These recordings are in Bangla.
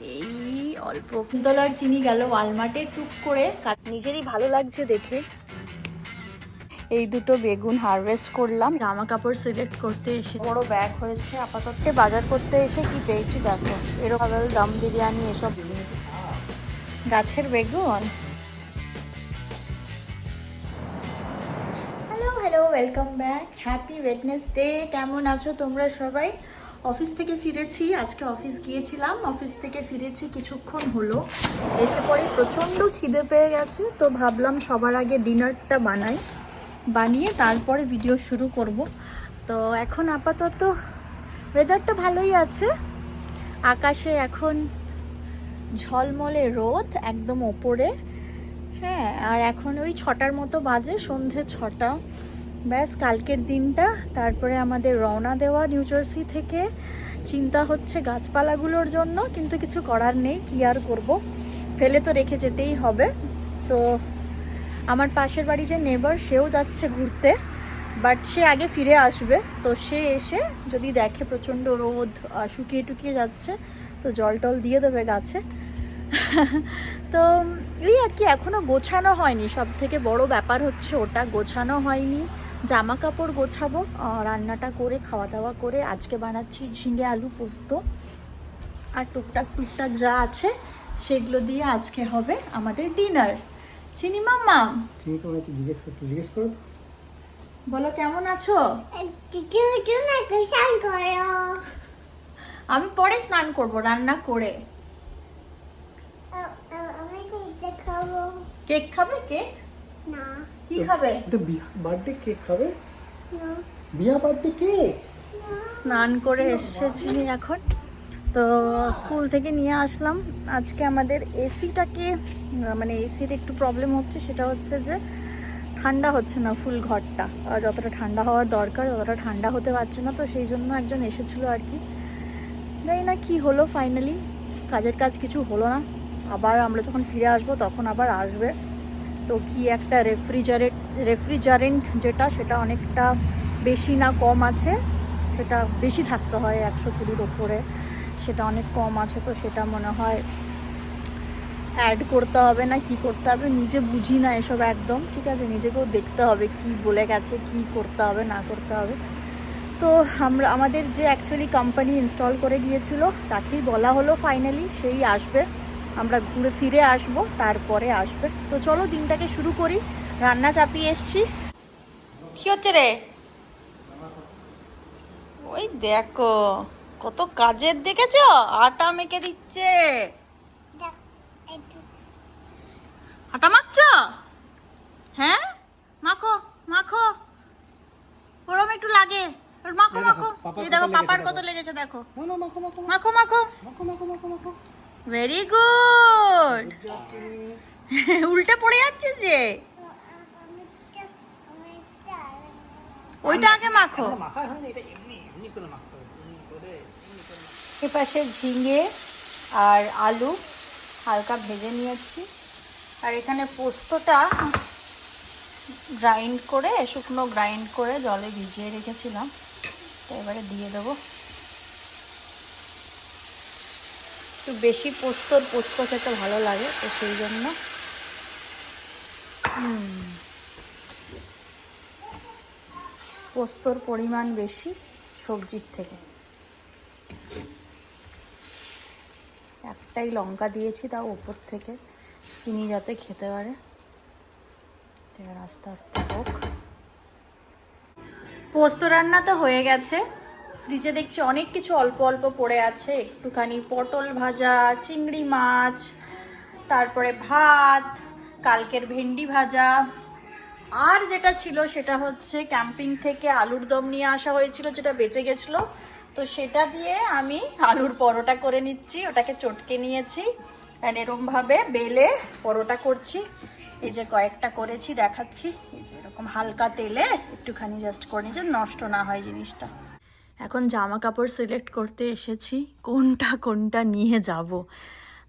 এই অল্প কুন্তলার চিনি গেল ওয়ালমার্টে টুক করে নিজেরই ভালো লাগছে দেখে। এই দুটো বেগুন হারভেস্ট করলাম। জামা কাপড় সিলেক্ট করতে এসে বড় ব্যাগ হয়েছে। আপাতত বাজার করতে এসে কি পেয়েছি দেখো। এরকম দম বিরিয়ানি এসব। গাছের বেগুন। Hello hello welcome back happy wetness day কেমন আছো তোমরা সবাই? অফিস থেকে ফিরেছি, আজকে অফিস গিয়েছিলাম, অফিস থেকে ফিরেছি কিছুক্ষণ হলো। এসে পরে প্রচণ্ড খিদে পেয়ে গেছে, তো ভাবলাম সবার আগে ডিনারটা বানাই, বানিয়ে তারপরে ভিডিও শুরু করব। তো এখন আপাতত ওয়েদারটা ভালোই আছে। আকাশে এখন ঝলমলে রোদ, একদম ওপরে। হ্যাঁ আর এখন ওই ছটার মতো বাজে, সন্ধে ছটা। ব্যাস, কালকের দিনটা। তারপরে আমাদের রওনা দেওয়া নিউ জার্সি থেকে। চিন্তা হচ্ছে গাছপালাগুলোর জন্য, কিন্তু কিছু করার নেই, কি আর করব? ফেলে তো রেখে যেতেই হবে। তো আমার পাশের বাড়ি যে নেবার, সেও যাচ্ছে ঘুরতে, বাট সে আগে ফিরে আসবে। তো সে এসে যদি দেখে প্রচণ্ড রোদ শুকিয়ে টুকিয়ে যাচ্ছে, তো জল টল দিয়ে দেবে গাছে। তো এই আর কি এখনও গোছানো হয়নি। সব থেকে বড় ব্যাপার হচ্ছে ওটা গোছানো হয়নি। জামা কাপড় গোছাবো রান্নাটা করে খাওয়া দাওয়া করে আজকে বানাচ্ছি ঝিঙে আলু পোস্ত। আর টুকটাক টুকটাক যা আছে সেগুলো দিয়ে আজকে হবে আমাদের ডিনার। চিনি মাম্মা? তুমি তো অনেকে জিজ্ঞেস করতে জিজ্ঞেস করো বলো কেমন আছো? আমি পরে স্নান করব রান্না করে। কেক খাবে। কেক কি খাবে? এটা বিয়া বার্থডে কেক খাবে? বিয়া বার্থডে কেক স্নান করে এসেছিলি এখন। তো স্কুল থেকে নিয়ে আসলাম। আজকে আমাদের এসিটাকে মানে এসির একটু প্রবলেম হচ্ছে সেটা হচ্ছে যে ঠান্ডা হচ্ছে না ফুল ঘরটা। আর যতটা ঠান্ডা হওয়ার দরকার ততটা ঠান্ডা হতে পারছে না। তো সেই জন্য একজন এসেছিল আর কি। জানি না কি হলো ফাইনালি কাজের কাজ কিছু হলো না। আবার আমরা যখন ফিরে আসব তখন আবার আসবে। তো কি একটা রেফ্রিজারেট রেফ্রিজারেন্ট যেটা, সেটা অনেকটা বেশি না কম আছে। সেটা বেশি থাকতে হয় একশো কুড়ির ওপরে। সেটা অনেক কম আছে, তো সেটা মনে হয় অ্যাড করতে হবে না, কি করতে হবে? নিজে বুঝি না এসব একদম, ঠিক আছে? নিজেকেও দেখতে হবে কি বলে গেছে, কি করতে হবে, না করতে হবে। তো আমরা, আমাদের যে অ্যাকচুয়ালি কোম্পানি ইনস্টল করে দিয়েছিল, তাকেই বলা হলো ফাইনালি সেই আসবে। আমরা ঘুরে ফিরে আসব তারপরে আসবে। তো চলো দিনটাকে শুরু করি। রান্না চাপিয়ে এসছি। কি হচ্ছে রে? ওই দেখো কত কাজের দেখেছ? আটা মেখে দিচ্ছে। আটা মাখছ? হ্যাঁ? মাখো মাখো। ওরম একটু লাগে। মাখো মাখো। এই দেখো পাপার কত লেগেছে দেখো। মাখো মাখো। মাখো মাখো। মাখো মাখো মাখো মাখো। ভেরি গুড উল্টে পড়ে যাচ্ছে যে। ওইটা আগে মাখো। এপাশে ঝিঙে আর আলু হালকা ভেজে নিয়েছি। আর এখানে পোস্তটা গ্রাইন্ড করে শুকনো গ্রাইন্ড করে জলে ভিজিয়ে রেখেছিলাম। তো এবারে দিয়ে দেবো। একটু বেশি পোস্তর পোস্ত খেতে ভালো লাগে, তো সেই জন্য। পোস্তর পরিমাণ বেশি সবজির থেকে। একটাই লঙ্কা দিয়েছি তাও ওপর থেকে, চিনি যাতে খেতে পারে। এবার আস্তে আস্তে হোক। পোস্ত রান্না তো হয়ে গেছে। ফ্রিজে দেখছি অনেক কিছু অল্প অল্প পড়ে আছে। একটুখানি পটল ভাজা, চিংড়ি মাছ, তারপরে ভাত, কালকের ভেন্ডি ভাজা। আর যেটা ছিল সেটা হচ্ছে ক্যাম্পিং থেকে আলুর দম নিয়ে আসা হয়েছিল, যেটা বেঁচে গেছিল। তো সেটা দিয়ে আমি আলুর পরোটা করে নিচ্ছি, ওটাকে চটকে নিয়েছি। অ্যান্ড এরকমভাবে বেলে পরোটা করছি। এই যে কয়েকটা করেছি, দেখাচ্ছি। এই যে এরকম হালকা তেলে একটুখানি জাস্ট করে নিচ্ছি নষ্ট না হয় জিনিসটা। এখন জামা কাপড় সিলেক্ট করতে এসেছি, কোনটা কোনটা নিয়ে যাব?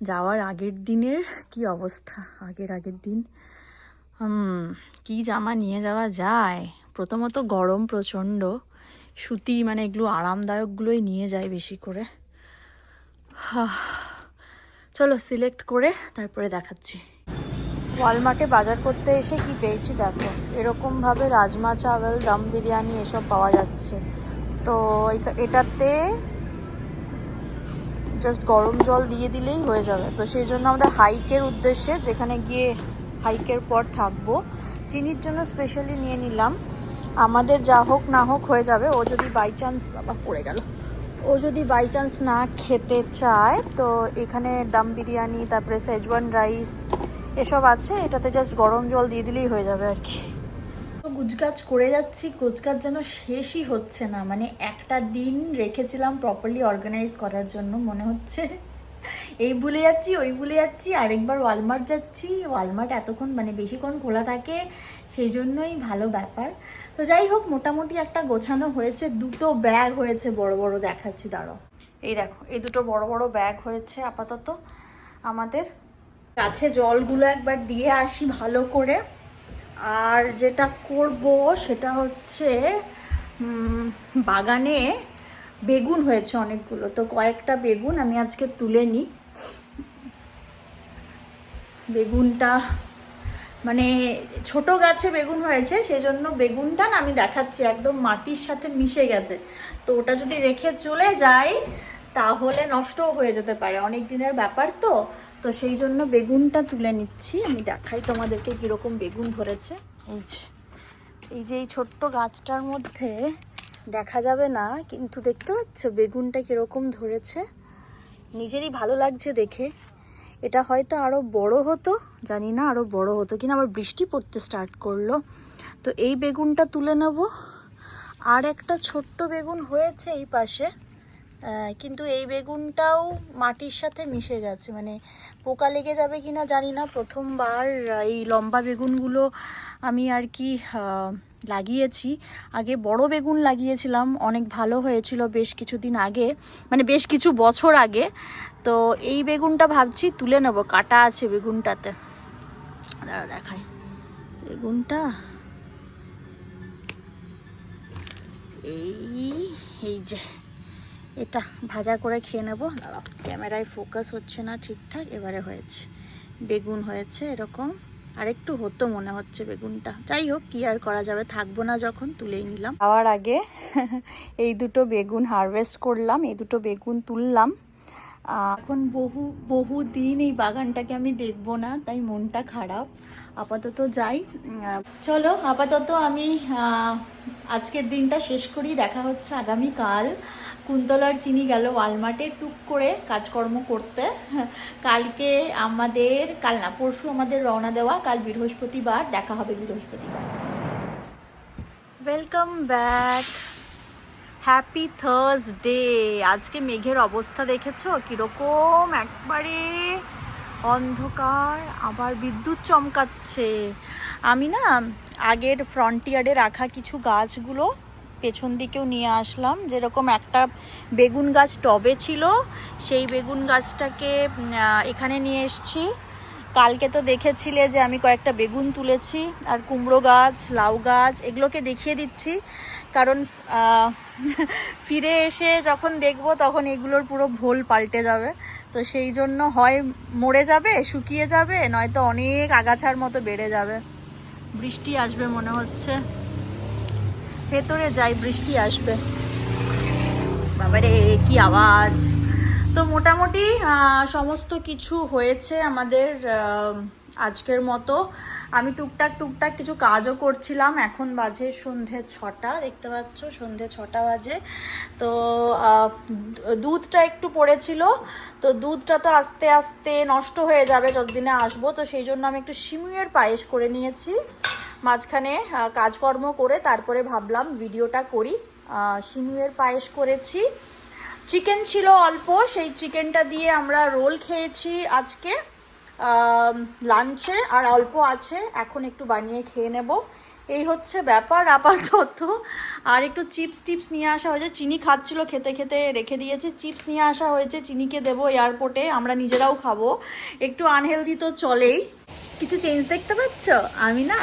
যাওয়ার আগের দিনের কি অবস্থা? আগের আগের দিন? কি জামা নিয়ে যাওয়া যায়? প্রথমত গরম প্রচণ্ড। সুতি মানে এগুলো আরামদায়কগুলোই নিয়ে যায় বেশি করে। চলো সিলেক্ট করে তারপরে দেখাচ্ছি। ওয়ালমার্টে বাজার করতে এসে কি পেয়েছি দেখো? এরকমভাবে রাজমা চাওয়াল দম বিরিয়ানি এসব পাওয়া যাচ্ছে। তো এটাতে জাস্ট গরম জল দিয়ে দিলেই হয়ে যাবে। তো সেই জন্য আমাদের হাইকের উদ্দেশ্যে যেখানে গিয়ে হাইকের পর থাকব, চিনির জন্য স্পেশালি নিয়ে নিলাম। আমাদের যা হোক না হোক হয়ে যাবে। ও যদি বাই চান্স বাবা, পড়ে গেল। ও যদি বাই চান্স না খেতে চায়, তো এখানে দম বিরিয়ানি, তারপরে সেজওয়ান রাইস এসব আছে। এটাতে জাস্ট গরম জল দিয়ে দিলেই হয়ে যাবে আর কি। গুজগাছ করে যাচ্ছি, গুজগাছ যেন শেষই হচ্ছে না। মানে একটা দিন রেখেছিলাম প্রপারলি অর্গানাইজ করার জন্য, মনে হচ্ছে। এই ভুলে যাচ্ছি, ওই ভুলে যাচ্ছি, আরেকবার ওয়ালমার্ট যাচ্ছি। ওয়ালমার্ট এতক্ষণ মানে বেশিক্ষণ খোলা থাকে, সেই জন্যই ভালো ব্যাপার। তো যাই হোক, মোটামুটি একটা গোছানো হয়েছে, দুটো ব্যাগ হয়েছে বড় বড় দেখাচ্ছি দাঁড়ো এই দেখো, এই দুটো বড় বড় ব্যাগ হয়েছে আপাতত আমাদের। গাছে জলগুলো একবার দিয়ে আসি ভালো করে। আর যেটা করব সেটা হচ্ছে বাগানে বেগুন হয়েছে অনেকগুলো। তো কয়েকটা বেগুন আমি আজকে তুলে নিই বেগুনটা মানে ছোট গাছে বেগুন হয়েছে, সেজন্য বেগুনটা না আমি দেখাচ্ছি, একদম মাটির সাথে মিশে গেছে। তো ওটা যদি রেখে চলে যায় তাহলে নষ্টও হয়ে যেতে পারে। অনেক দিনের ব্যাপার তো। তো সেই জন্য বেগুনটা তুলে নিচ্ছি। আমি দেখাই তোমাদেরকে কীরকম বেগুন ধরেছে। এই যে এই যে এই ছোট্ট গাছটার মধ্যে দেখা যাবে না, কিন্তু দেখতে পাচ্ছ বেগুনটা কীরকম ধরেছে। নিজেরই ভালো লাগছে দেখে। এটা হয়তো আরও বড় হতো, জানি না আরও বড় হতো কিনা, আবার বৃষ্টি পড়তে স্টার্ট করল। তো এই বেগুনটা তুলে নেব। আর একটা ছোট্ট বেগুন হয়েছে এই পাশে। কিন্তু এই বেগুনটাও মাটির সাথে মিশে গেছে। মানে পোকা লেগে যাবে কিনা জানি না। প্রথমবার এই লম্বা বেগুনগুলো আমি আর কি লাগিয়েছি। আগে বড় বেগুন লাগিয়েছিলাম, অনেক ভালো হয়েছিল বেশ কিছুদিন আগে মানে বেশ কিছু বছর আগে। তো এই বেগুনটা ভাবছি তুলে নেব, কাটা আছে বেগুনটাতে। দাঁড়া, দেখাই। বেগুনটা, এই এই যে। এটা ভাজা করে খেয়ে নেব। ক্যামেরায় ফোকাস হচ্ছে না ঠিকঠাক, এবারে হয়েছে। বেগুন হয়েছে এরকম আর একটু হতো মনে হচ্ছে বেগুনটা। যাই হোক, কি আর করা যাবে, থাকব না যখন, তুলেই নিলাম। খাওয়ার আগে এই দুটো বেগুন হারভেস্ট করলাম, এই দুটো বেগুন তুললাম। এখন বহু বহু দিন এই বাগানটাকে আমি দেখব না, তাই মনটা খারাপ। আপাতত যাই। চলো, আপাতত আমি আজকের দিনটা শেষ করি। দেখা হচ্ছে আগামীকাল। কুন্তলার চিনি গেল ওয়ালমার্টে টুক করে কাজকর্ম করতে। কালকে আমাদের, কাল না, পরশু আমাদের রওনা দেওয়া, কাল বৃহস্পতিবার, দেখা হবে বৃহস্পতিবার। ওয়েলকাম ব্যাক হ্যাপি থার্সডে আজকে মেঘের অবস্থা দেখেছ? কীরকম? একবারে অন্ধকার, আবার বিদ্যুৎ চমকাচ্ছে। আমি না আগের ফ্রন্টিয়ারে রাখা কিছু গাছগুলো পেছন দিকেও নিয়ে আসলাম। যেরকম একটা বেগুন গাছ টবে ছিল, সেই বেগুন গাছটাকে এখানে নিয়ে এসছি। কালকে তো দেখেছিলে যে আমি কয়েকটা বেগুন তুলেছি, আর কুমড়ো গাছ, লাউ গাছ, এগুলোকে দেখিয়ে দিচ্ছি। কারণ ফিরে এসে যখন দেখব তখন এগুলোর পুরো ভোল পাল্টে যাবে। তো সেই জন্য হয় মরে যাবে, শুকিয়ে যাবে, নয়তো অনেক আগাছার মতো বেড়ে যাবে। বৃষ্টি আসবে মনে হচ্ছে। ভেতরে যাই, বৃষ্টি আসবে। বাবারে, কি আওয়াজ! তো মোটামুটি সমস্ত কিছু হয়েছে আমাদের আজকের মতো। আমি টুকটাক টুকটাক কিছু কাজও করছিলাম। এখন বাজে সন্ধে ছটা, দেখতে পাচ্ছ? সন্ধে ছটা বাজে। তো দুধটা একটু পড়েছিল। তো দুধটা তো আস্তে আস্তে নষ্ট হয়ে যাবে যতদিনে আসব। তো সেই জন্য আমি একটু সিমুয়ের পায়েস করে নিয়েছি। মাঝখানে কাজকর্ম করে তারপরে ভাবলাম ভিডিওটা করি। সিমুয়ের পায়েস করেছি। চিকেন ছিল অল্প, সেই চিকেনটা দিয়ে আমরা রোল খেয়েছি আজকে লাঞ্চে আর অল্প আছে, এখন একটু বানিয়ে খেয়ে নেব। এই হচ্ছে ব্যাপার, আপাতত। আর একটু চিপস টিপস নিয়ে আসা হয়েছে, চিনি খাচ্ছিল, খেতে খেতে রেখে দিয়েছে। চিপস নিয়ে আসা হয়েছে, চিনিকে দেবো এয়ারপোর্টে আমরা নিজেরাও খাব। একটু আনহেলদি তো চলেই। কিছু চেঞ্জ দেখতে পাচ্ছ? আমি না,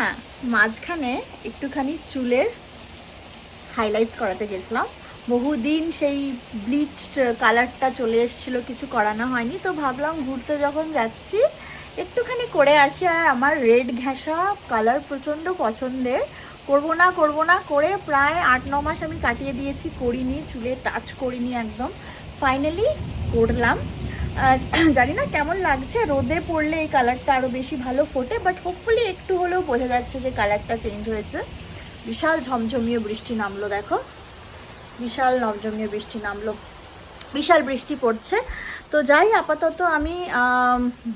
মাঝখানে একটুখানি চুলের হাইলাইটস করাতে গেছিলাম। বহুদিন সেই ব্লিচ কালারটা চলে এসেছিল, কিছু করানো হয়নি। তো ভাবলাম ঘুরতে যখন যাচ্ছি, একটুখানি করে আসি। আর আমার রেড ঘেঁষা কালার প্রচণ্ড পছন্দের। করব না করব না করে প্রায় আট, ন মাস আমি কাটিয়ে দিয়েছি, করিনি, চুলে টাচ করিনি একদম। ফাইনালি করলাম। জানি না কেমন লাগছে, রোদে পড়লে এই কালারটা আরও বেশি ভালো ফোটে বাট হোপফুলি একটু হলেও বোঝা যাচ্ছে যে কালারটা চেঞ্জ হয়েছে। বিশাল ঝমঝমিয়ে বৃষ্টি নামলো, দেখো। বিশাল নবজমিয়ে বৃষ্টি নামলো। বিশাল বৃষ্টি পড়ছে। তো যাই, আপাতত আমি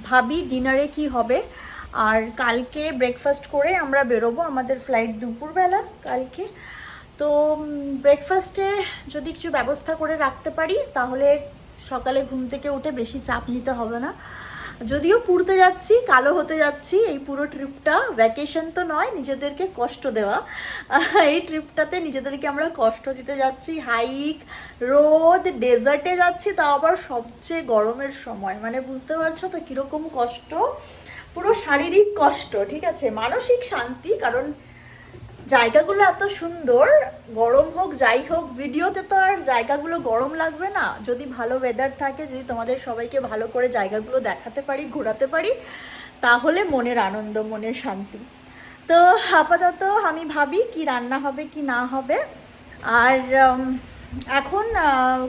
ভাবি ডিনারে কি হবে। আর কালকে ব্রেকফাস্ট করে আমরা বেরোবো আমাদের ফ্লাইট দুপুরবেলা কালকে। তো ব্রেকফাস্টে যদি কিছু ব্যবস্থা করে রাখতে পারি, তাহলে সকালে ঘুম থেকে উঠে বেশি চাপ নিতে হবে না। যদিও পুড়তে যাচ্ছি, কালো হতে যাচ্ছি, এই পুরো ট্রিপটা ভ্যাকেশন তো নয়, নিজেদেরকে কষ্ট দেওয়া। এই ট্রিপটাতে নিজেদেরকে আমরা কষ্ট দিতে যাচ্ছি হাইক রোদ ডেজার্টে যাচ্ছি, তাও আবার সবচেয়ে গরমের সময়। মানে বুঝতে পারছ তো কীরকম কষ্ট? পুরো শারীরিক কষ্ট, ঠিক আছে? মানসিক শান্তি, কারণ জায়গাগুলো এত সুন্দর, গরম হোক, যাই হোক, ভিডিওতে তো আর জায়গাগুলো গরম লাগবে না। যদি ভালো ওয়েদার থাকে, যদি তোমাদের সবাইকে ভালো করে জায়গাগুলো দেখাতে পারি, ঘোরাতে পারি, তাহলে মনের আনন্দ, মনের শান্তি। তো আপাতত আমি ভাবি কি রান্না হবে, কি না হবে। আর এখন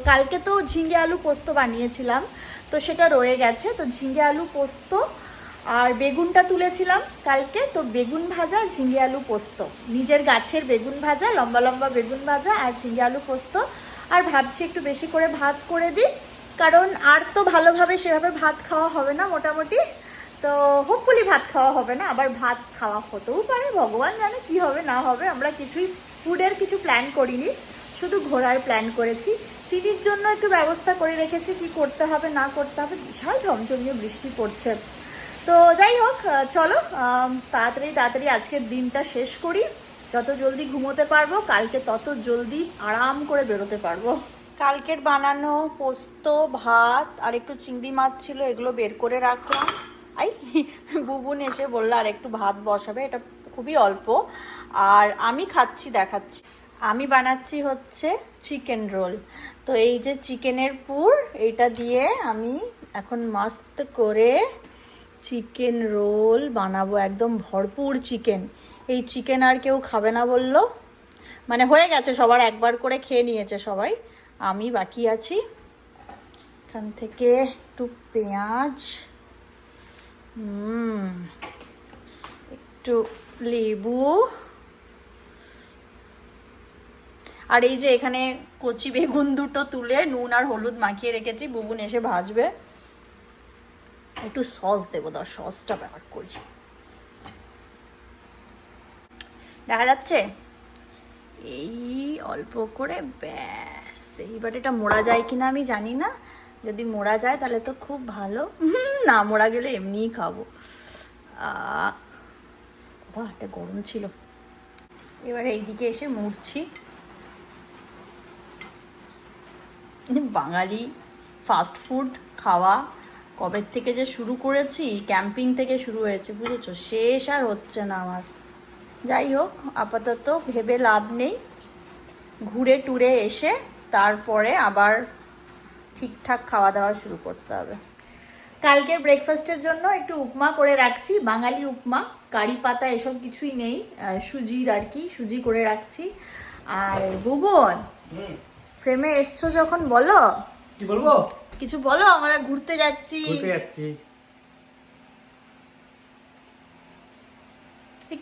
কালকে তো ঝিঙে আলু পোস্ত বানিয়েছিলাম, তো সেটা রয়ে গেছে। তো ঝিঙে আলু পোস্ত আর বেগুনটা তুলেছিলাম কালকে। তো বেগুন ভাজা, ঝিঙে আলু পোস্ত। নিজের গাছের বেগুন ভাজা, লম্বা লম্বা বেগুন ভাজা আর ঝিঙে আলু পোস্ত। আর ভাবছি একটু বেশি করে ভাত করে দিই, কারণ আর তো ভালোভাবে সেভাবে ভাত খাওয়া হবে না মোটামুটি। তো হোপফুলি ভাত খাওয়া হবে না, আবার ভাত খাওয়া হতেও পারে, ভগবান জানে কি হবে না হবে, আমরা কিছুই ফুডের কিছু প্ল্যান করিনি, শুধু ঘোরার প্ল্যান করেছি। চিনির জন্য একটু ব্যবস্থা করে রেখেছি, কি করতে হবে, না করতে হবে, বিশাল ঝমঝমিয়ে বৃষ্টি পড়ছে। তো যাই হোক চলো তাড়াতাড়ি তাড়াতাড়ি আজকের দিনটা শেষ করি। যত জলদি ঘুমোতে পারব, কালকে তত জলদি আরাম করে বেরোতে পারব। কালকের বানানো পোস্ত, ভাত আর একটু চিংড়ি মাছ ছিল, এগুলো বের করে রাখলাম। আই, বুবুন এসে বলল, আর একটু ভাত বসাবে, এটা খুবই অল্প। আর আমি খাচ্ছি, দেখাচ্ছি। আমি বানাচ্ছি হচ্ছে চিকেন রোল। তো এই যে চিকেনের পুর, এইটা দিয়ে আমি এখন মস্ত করে চিকেন রোল বানাবো, একদম ভরপুর চিকেন। এই চিকেন আর কেউ খাবে না বলল। মানে হয়ে গেছে, সবার একবার করে খেয়ে নিয়েছে সবাই। আমি বাকি আছি। এখান থেকে একটু পেঁয়াজ একটু লেবু। আর এই যে এখানে কচি বেগুন দুটো তুলে নুন আর হলুদ মাখিয়ে রেখেছি, বুবুন এসে ভাজবে। একটু সস দেবো দাও সসটা ব্যবহার করি। দেখা যাচ্ছে? এই অল্প করে ব্যাস। এইবার এটা মোড়া যায় কিনা আমি জানি না। যদি মোড়া যায় তাহলে তো খুব ভালো। না, মোড়া গেলে এমনিই খাব। বাহ, এটা গরম ছিল। এবারে এইদিকে এসে মুড়ছি। বাঙালি ফাস্ট ফুড খাওয়া। কবে থেকে যে শুরু করেছি ক্যাম্পিং থেকে শুরু হয়েছে বুঝেছ? শেষ আর হচ্ছে না আমার। যাই হোক আপাতত ভেবে লাভ নেই। ঘুরে টুরে এসে তারপরে আবার ঠিকঠাক খাওয়া দাওয়া শুরু করতে হবে। কালকের ব্রেকফাস্টের জন্য একটু উপমা করে রাখছি বাঙালি উপমা কারি পাতা এসব কিছুই নেই সুজির আর কি সুজি করে রাখছি। আর ভুবন ফ্রেমে এসছো যখন বলো? কি বলব? কিছু বলো আমরা ঘুরতে যাচ্ছি। ঘুরতে যাচ্ছি।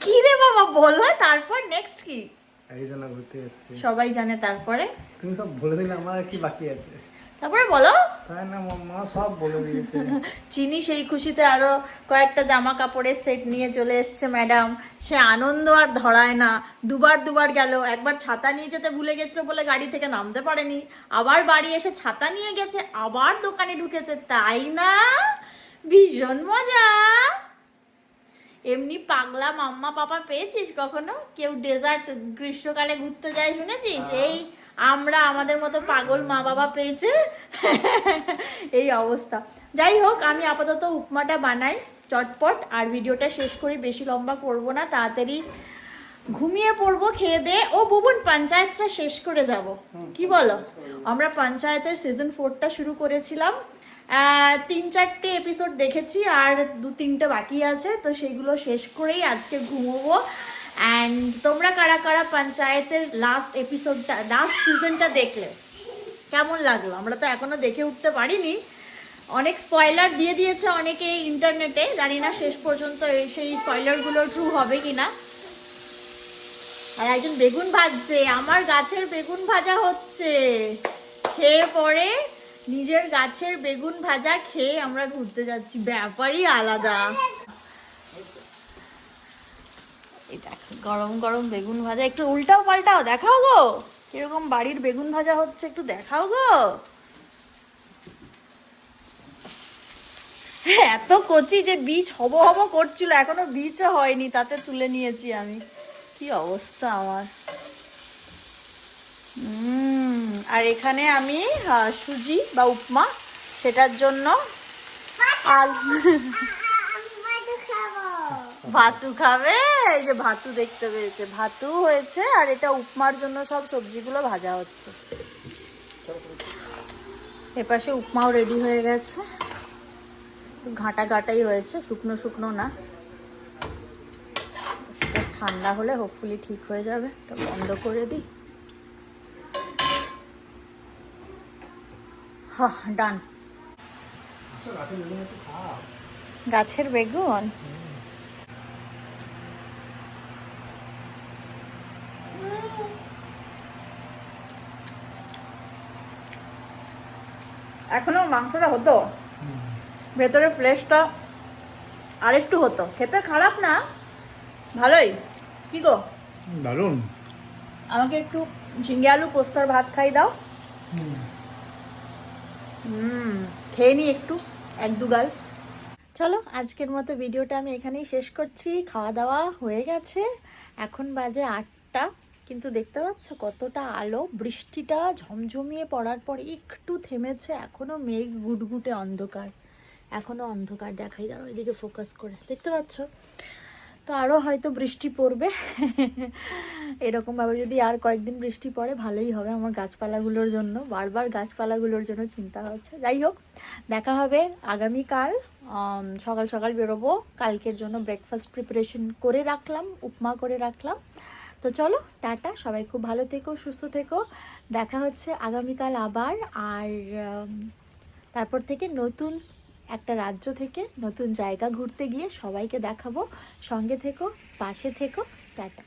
কি রে বাবা বলো তারপর নেক্সট কি? এই জন্য ঘুরতে যাচ্ছি। সবাই জানে তারপরে? তুমি সব বলে দিলে আমার কি বাকি আছে? তারপরে বলো। তাই না মা- মা সব বলে দিয়েছে। চিনি সেই খুশিতে আরও কয়েকটা জামা কাপড়ের সেট নিয়ে চলে এসছে ম্যাডাম। সে আনন্দ আর ধরায় না। দুবার দুবার গেল। একবার ছাতা নিয়ে যেতে ভুলে গেছিল বলে গাড়ি থেকে নামতে পারেনি। আবার বাড়ি এসে ছাতা নিয়ে গেছে আবার দোকানে ঢুকেছে। তাই না? ভীষণ মজা। এমনি পাগলা মাম্মা পাপা পেয়েছিস কখনো? কেউ ডেজার্ট গ্রীষ্মকালে ঘুরতে যায় শুনেছিস? এই আমরা আমাদের মতো পাগল মা বাবা পেয়েছে? এই অবস্থা। যাই হোক আমি আপাতত উপমাটা বানাই চটপট আর ভিডিওটা শেষ করি বেশি লম্বা করব না তাড়াতাড়ি ঘুমিয়ে পড়ব খেয়ে দে ও বুবুন পঞ্চায়েতটা শেষ করে যাব। কি বলো? আমরা পঞ্চায়েতের সিজন ফোরটা শুরু করেছিলাম। তিন চারটে এপিসোড দেখেছি আর দু তিনটে বাকি আছে তো সেগুলো শেষ করেই আজকে ঘুমোবো। অ্যান্ড তোমরা কারা কারা পঞ্চায়েতের লাস্ট এপিসোডটা লাস্ট সিজনটা দেখলে? কেমন লাগল? আমরা তো এখনও দেখে উঠতে পারিনি। অনেক স্পয়লার দিয়ে দিয়েছে অনেকে ইন্টারনেটে জানি না শেষ পর্যন্ত সেই স্পয়লারগুলো ট্রু হবে কিনা। আর একজন বেগুন ভাজছে। আমার গাছের বেগুন ভাজা হচ্ছে। খেয়ে পরে নিজের গাছের বেগুন ভাজা খেয়ে আমরা ঘুরতে যাচ্ছি। ব্যাপারই আলাদা। দেখো, গরম গরম বেগুন ভাজা, একটু উল্টাও পাল্টাও, দেখাও গো। কীরকম বাড়ির বেগুন ভাজা হচ্ছে, একটু দেখাও গো। এত কচি যে বীজ হব হব করছিল, এখনও বীজও হয়নি, তাতে তুলে নিয়েছি আমি। কি অবস্থা আমার। আর এখানে আমি সুজি বা উপমা, সেটার জন্য আর ভাতু খাবে? এই যে ভাতু দেখতে পেয়েছে। ভাতু হয়েছে আর এটা উপমার জন্য সব সবজিগুলো ভাজা হচ্ছে। এপাশে উপমাও রেডি হয়ে গেছে। ঘাটা ঘাটাই হয়েছে শুকনো শুকনো না। সেটা ঠান্ডা হলে হোপফুলি ঠিক হয়ে যাবে। এটা বন্ধ করে দিই। হ্যাঁ ডান আচ্ছা গাছের বেগুন একটু খাও গাছের বেগুন এখনও মাংসটা হতো। ভেতরে ফ্লেশটা আরেকটু হতো। খেতে খারাপ না। ভালোই। কি গো? দারুণ। আমাকে একটু ঝিঙ্গে আলু পোস্তর ভাত খাই দাও। হুম। খেয়ে নি একটু এক দুগাল চলো আজকের মতো ভিডিওটা আমি এখানেই শেষ করছি। খাওয়া দাওয়া হয়ে গেছে। এখন বাজে আটটা। কিন্তু দেখতে পাচ্ছ কতটা আলো? বৃষ্টিটা ঝমঝমিয়ে পড়ার পর একটু থেমেছে, এখনও মেঘ গুটগুটে অন্ধকার। এখনও অন্ধকার দেখাই দাঁড়ো এদিকে ফোকাস করে। দেখতে পাচ্ছ? তো আরও হয়তো বৃষ্টি পড়বে। এরকমভাবে যদি আর কয়েকদিন বৃষ্টি পড়ে, ভালোই হবে আমার গাছপালাগুলোর জন্য। বারবার গাছপালাগুলোর জন্য চিন্তা হচ্ছে। যাই হোক, দেখা হবে আগামীকাল। সকাল সকাল বেরোবো। কালকের জন্য ব্রেকফাস্ট প্রিপারেশন করে রাখলাম, উপমা করে রাখলাম। তো চলো, টাটা, সবাই খুব ভালো থেকো, সুস্থ থেকো। দেখা হচ্ছে আগামীকাল আবার, আর তারপর থেকে নতুন একটা রাজ্য থেকে নতুন জায়গা ঘুরতে গিয়ে সবাইকে দেখাবো। সঙ্গে থেকো, পাশে থেকো, টাটা।